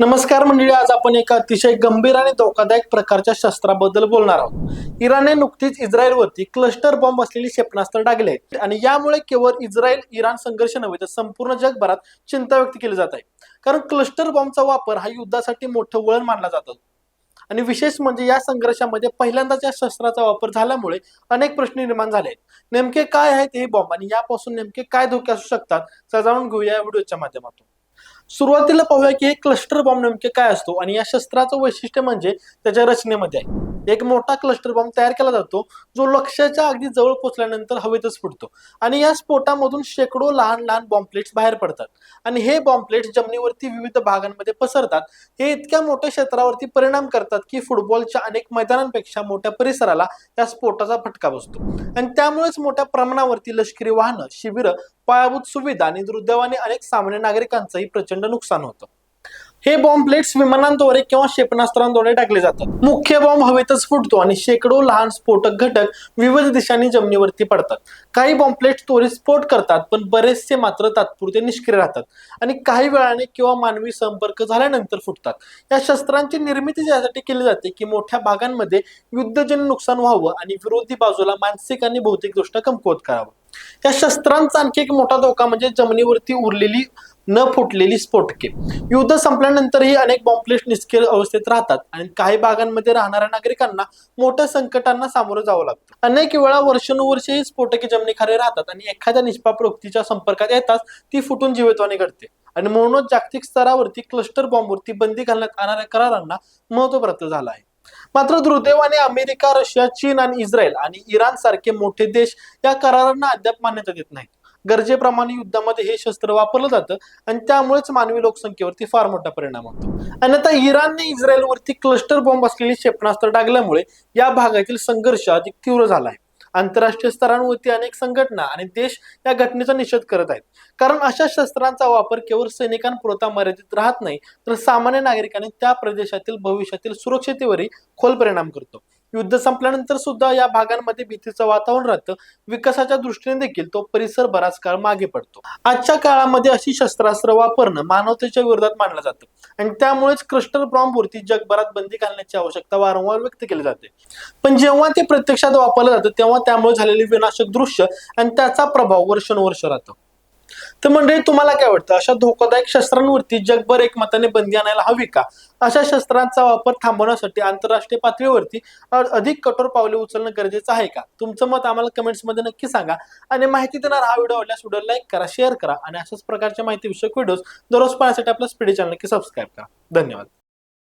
नमस्कार मंडळी आज आपण एका अतिशय गंभीर आणि धोकादायक प्रकारच्या शस्त्राबद्दल बोलणार आहोत. इराणने नुकतीच इस्रायलवरती क्लस्टर बॉम्ब असलेली क्षेपणास्त्र टाकले आहेत आणि यामुळे केवळ इस्रायल इराण संघर्ष नव्हे तर संपूर्ण जगभरात चिंता व्यक्त केली जात आहे. कारण क्लस्टर बॉम्बचा वापर हा युद्धासाठी मोठं वळण मानला जातो. आणि विशेष म्हणजे या संघर्षामध्ये पहिल्यांदाच या शस्त्राचा वापर झाल्यामुळे अनेक प्रश्न निर्माण झाले आहेत. नेमके काय आहेत हे बॉम्ब आणि यापासून नेमके काय धोके असू शकतात सजावून घेऊया या व्हिडिओच्या माध्यमातून. सुरुवातीला पाहूया की हे क्लस्टर बॉम्ब नेमके काय असतो आणि या शस्त्राचं वैशिष्ट्य म्हणजे त्याच्या रचनेमध्ये आहे. एक मोठा क्लस्टर बॉम्ब तयार केला जातो जो लक्ष्याच्या अगदी जवळ पोहोचल्यानंतर हवेतच फुटतो. आणि या स्फोटामधून शेकडो लहान लहान बॉम्बप्लेट्स बाहेर पडतात. आणि हे बॉम्बप्लेट्स जमिनीवरती विविध भागांमध्ये पसरतात. हे इतक्या मोठ्या क्षेत्रावरती परिणाम करतात की फुटबॉलच्या अनेक मैदानांपेक्षा मोठ्या परिसराला त्या स्फोटाचा फटका बसतो. आणि त्यामुळेच मोठ्या प्रमाणावरती लष्करी वाहनं शिबिरं पायाभूत सुविधा आणि दुर्दैवाने अनेक सामान्य नागरिकांचंही प्रचंड नुकसान होतं. हे बॉम्ब प्लेट्स विमानांद्वारे किंवा क्षेपणास्त्रांद्वारे टाकले जातात. मुख्य बॉम्ब हवेतच फुटतो आणि शेकडो लहान स्फोटक घटक विविध दिशांनी जमिनीवरती पडतात. काही बॉम्ब प्लेट्स त्वरित स्फोट करतात पण बरेचसे मात्र तात्पुरते निष्क्रिय राहतात आणि काही वेळाने किंवा मानवी संपर्क झाल्यानंतर फुटतात. या शस्त्रांची निर्मिती यासाठी केली जाते की मोठ्या भागांमध्ये युद्धजन्य नुकसान व्हावं आणि विरोधी बाजूला मानसिक आणि भौतिकदृष्ट्या कमकुवत करावं. या शस्त्रांचा आणखी एक मोठा धोका म्हणजे जमिनीवरती उरलेली न फुटलेली स्फोटके. युद्ध संपल्यानंतरही अनेक बॉम्बलेट निष्क्रिय अवस्थेत राहतात आणि काही भागांमध्ये राहणाऱ्या नागरिकांना मोठ्या संकटांना सामोरं जावं लागतं. अनेक वेळा वर्षानुवर्षे ही स्फोटके जमिनीखाली राहतात आणि एखाद्या निष्पाप व्यक्तीच्या संपर्कात येताच ती फुटून जीवितवाणी घडते. आणि म्हणूनच जागतिक स्तरावरती क्लस्टर बॉम्बवरती बंदी घालण्यात येणाऱ्या करारांना महत्त्व प्राप्त झालं आहे. मात्र दुर्दैवाने अमेरिका रशिया चीन आणि इस्रायल आणि इराण सारखे मोठे देश या करारांना अद्याप मान्यता देत नाहीत. गरजेप्रमाणे युद्धामध्ये हे शस्त्र वापरलं जातं आणि त्यामुळेच मानवी लोकसंख्येवरती फार मोठा परिणाम होतो. आणि आता इराणने इस्रायलवरती क्लस्टर बॉम्ब असलेली क्षेपणास्त्र टाकल्यामुळे या भागातील संघर्ष अधिक तीव्र झाला आहे. आंतरराष्ट्रीय स्तरांवरती अनेक संघटना आणि देश या घटनेचा निषेध करत आहेत. कारण अशा शस्त्रांचा वापर केवळ सैनिकांपुरता मर्यादित राहत नाही तर सामान्य नागरिकांनी त्या प्रदेशातील भविष्यातील सुरक्षतेवरही खोल परिणाम करतो. युद्ध संपल्यानंतर सुद्धा या भागांमध्ये भीतीचं वातावरण राहतं. विकासाच्या दृष्टीने देखील तो परिसर बराच काळ मागे पडतो. आजच्या काळामध्ये अशी शस्त्रास्त्र वापरणं मानवतेच्या विरोधात मानलं जातं. आणि त्यामुळेच क्रिस्टल बॉम्बवरती जगभरात बंदी घालण्याची आवश्यकता वारंवार व्यक्त केली जाते. पण जेव्हा ते प्रत्यक्षात वापरलं जातं तेव्हा त्यामुळे झालेले विनाशक दृश्य आणि त्याचा प्रभाव वर्षानुवर्ष राहतो. तर म्हणजे तुम्हाला काय वाटतं? अशा धोकादायक शस्त्रांवरती जगभर एकमताने बंदी आणायला हवी का? अशा शस्त्रांचा वापर थांबवण्यासाठी आंतरराष्ट्रीय पातळीवरती अधिक कठोर पावले उचलणं गरजेचं आहे का? तुमचं मत आम्हाला कमेंट्समध्ये नक्की सांगा. आणि माहिती देणार हा व्हिडिओ आवडल्यास व्हिडिओ लाईक करा शेअर करा आणि अशाच प्रकारच्या माहितीविषयक व्हिडिओज दररोज पाहण्यासाठी आपलं स्पीडी चॅनल नक्की सबस्क्राईब करा. धन्यवाद.